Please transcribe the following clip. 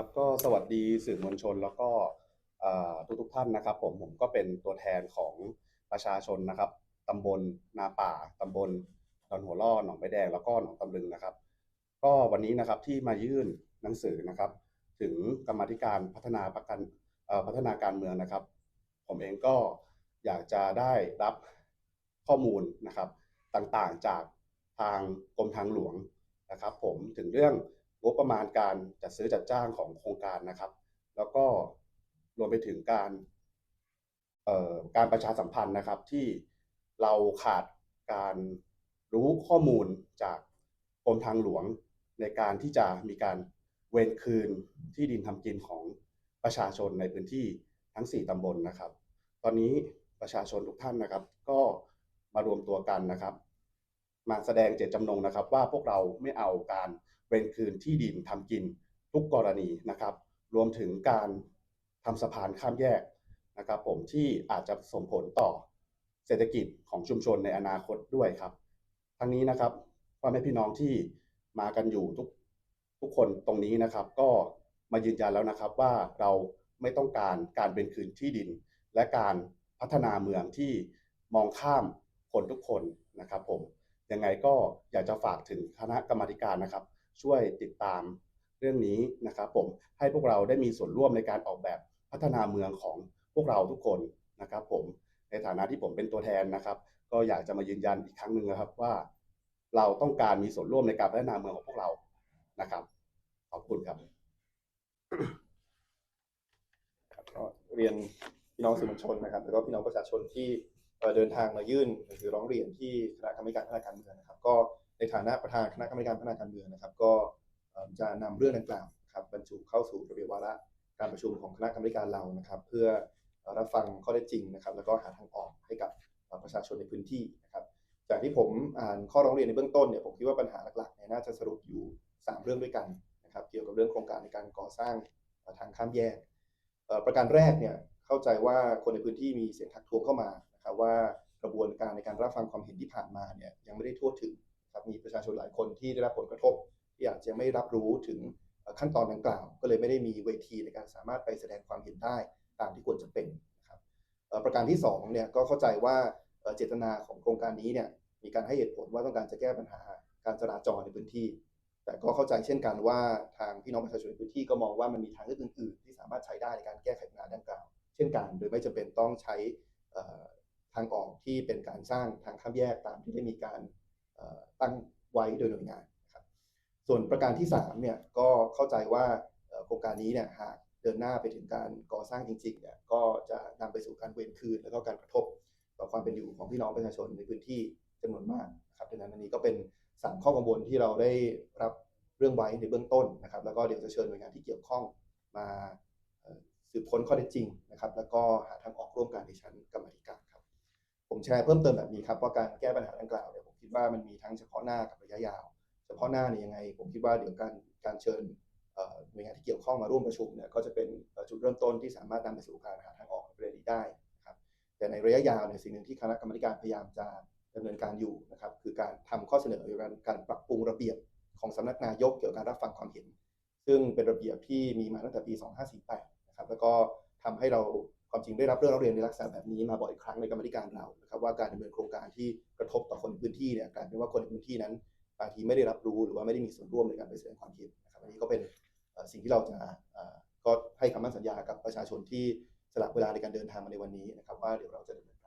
ครับก็สวัสดีสื่อมวลชนแล้วก็ทุกทุกๆท่านนะครับ ผมผมก็เป็นตัวแทนของประชาชนนะครับตำบลนาป่าตำบลดอนหัวล่อหนองใบแดงแล้วก็หนองตำลึงนะครับ ก็วันนี้นะครับที่มายื่นหนังสือนะครับ ถึงกรรมธิการพัฒนาประกันพัฒนาการเมืองนะครับ ผมเองก็อยากจะได้รับข้อมูลนะครับ ต่างๆจากทางกรมทางหลวงนะครับ ผมถึงเรื่อง งบประมาณการจัดซื้อจัดจ้างของโครงการนะครับ แล้วก็รวมไปถึงการการประชาสัมพันธ์นะครับที่เราขาดการรู้ข้อมูลจากกรมทางหลวงในการที่จะมีการเวนคืนที่ดินทำกินของประชาชนในพื้นที่ทั้ง 4ตำบลนะครับ ตอนนี้ประชาชนทุกท่านนะครับ ก็มารวมตัวกันนะครับ มาแสดงเจตจำนงนะครับ ว่าพวกเราไม่เอาการเวนคืนที่ดินทำกินทุกกรณีนะครับ รวมถึงการทำสะพานข้ามแยกนะครับผมที่อาจจะส่งผลต่อเศรษฐกิจของชุมชนในอนาคตด้วยครับ ทั้งนี้นะครับพ่อแม่พี่น้องที่มากันอยู่ทุกทุกคนตรงนี้นะครับ ก็มายืนยันแล้วนะครับว่าเราไม่ต้องการการเป็นคืนที่ดิน และการพัฒนาเมืองที่มองข้ามคนทุกคนนะครับผม ยังไงก็อยากจะฝากถึงคณะกรรมการนะครับ ช่วยติดตามเรื่องนี้นะครับผมให้พวกเราได้มีส่วนร่วมในการออกแบบพัฒนาเมืองของพวกเราทุกคนนะครับ ผมในฐานะที่ผมเป็นตัวแทนนะครับ ก็อยากจะมายืนยันอีกครั้งหนึ่งนะครับว่า เราต้องการมีส่วนร่วมในการพัฒนาเมืองของพวกเรานะครับ ขอบคุณครับก็เรียนพี่น้องสื่อมวลชนนะครับแล้วก็พี่น้องประชาชนที่ เดินทางมายื่นหนังสือร้องเรียนที่คณะกรรมการพัฒนาการเมืองนะครับ ก็ในฐานะประธานคณะกรรมการพัฒนาการเมืองนะครับ ก็จะนำเรื่องดังกล่าวนะครับบรรจุเข้าสู่ระเบียบวาระการประชุมของคณะกรรมการเรานะครับ เพื่อรับฟังข้อเท็จจริงนะครับ แล้วก็หาทางออกให้กับประชาชนในพื้นที่นะครับ จากที่ผมอ่านข้อร้องเรียนในเบื้องต้นเนี่ยผมคิดว่าปัญหาหลักๆเนี่ยน่าจะสรุปอยู่ 3 เรื่องด้วยกันนะครับ เกี่ยวกับเรื่องโครงการในการก่อสร้างทางข้ามแยก ประการแรกเนี่ยเข้าใจว่าคนในพื้นที่มีเสียงทักท้วงเข้ามา นะครับว่ากระบวนการในการรับฟังความเห็นที่ผ่านมาเนี่ยยังไม่ได้ทั่วถึงครับมีประชาชนหลายคนที่ได้รับผลกระทบที่อาจจะไม่รับรู้ถึงขั้นตอนดังกล่าว ก็เลยไม่ได้มีเวทีในการสามารถไปแสดงความเห็นได้ตามที่ควรจะเป็นนะครับประการที่สองเนี่ยก็เข้าใจว่าเจตนาของโครงการนี้เนี่ยมีการให้เหตุผลว่าต้องการจะแก้ปัญหาการจราจรในพื้นที่ แต่ก็เข้าใจเช่นกันว่าทางพี่น้องประชาชนในพื้นที่ก็มองว่ามันมีทางเลือกอื่นๆ ที่สามารถใช้ได้ในการแก้ไขปัญหาดังกล่าว เช่นกัน โดยไม่จำเป็นต้องใช้อ่อ ทางออกที่เป็นการสร้างทางข้ามแยกตามที่ได้มีการตั้งไว้โดยหน่วยงานนะครับส่วนประการที่3เนี่ยก็เข้าใจว่าโครงการนี้เนี่ยหากเดินหน้าไปถึงการก่อสร้างจริงๆเนี่ยก็จะนำไปสู่การเวรคืน แล้วก็การกระทบต่อความเป็นอยู่ของพี่น้องประชาชนในพื้นที่จำนวนมากนะครับดังนั้นอันนี้ก็เป็นสามข้อกังวลที่เราได้รับเรื่องไว้ในเบื้องต้นนะครับ แล้วก็เดี๋ยวจะเชิญหน่วยงานที่เกี่ยวข้องมาสืบค้นข้อเท็จจริงนะครับ แล้วก็หาทางออกร่วมกันในชั้นกรรมธิการ ผมแชร์เพิ่มเติมแบบนี้ครับว่าการแก้ปัญหาดังกล่าวเนี่ยผมคิดว่ามันมีทั้งเฉพาะหน้ากับระยะยาว เฉพาะหน้าเนี่ยยังไง ผมคิดว่าเดี๋ยวการการเชิญอ่อหน่วยงานที่เกี่ยวข้องมาร่วมประชุมเนี่ยก็จะเป็นจุดเริ่มต้นที่สามารถนำไปสู่การหาทางออกในประเด็นนี้ได้นะครับแต่ในระยะยาวเนี่ยสิ่งหนึ่งที่คณะกรรมการพยายามจะดำเนินการอยู่นะครับคือการทำข้อเสนอเกี่ยวกับการปรับปรุงระเบียบของสำนักนายกเกี่ยวกับการรับฟังความเห็น ซึ่งเป็นระเบียบที่มีมาตั้งแต่ปี 2548 นะครับแล้วก็ทำให้เรา ความจริงได้รับเรื่องร้องเรียนในลักษณะแบบนี้มาบ่อยครั้งในกรรมธิการเรานะครับว่าการดำเนินโครงการที่กระทบต่อคนในพื้นที่เนี่ยกลายเป็นว่าคนในพื้นที่นั้นบางทีไม่ได้รับรู้หรือว่าไม่ได้มีส่วนร่วมในการไปแสดงความคิดนะครับอันนี้ก็เป็นสิ่งที่เราจะก็ให้คำมั่นสัญญากับประชาชนที่สละเวลาในการเดินทางมาในวันนี้นะครับว่าเดี๋ยวเราจะดำเนิน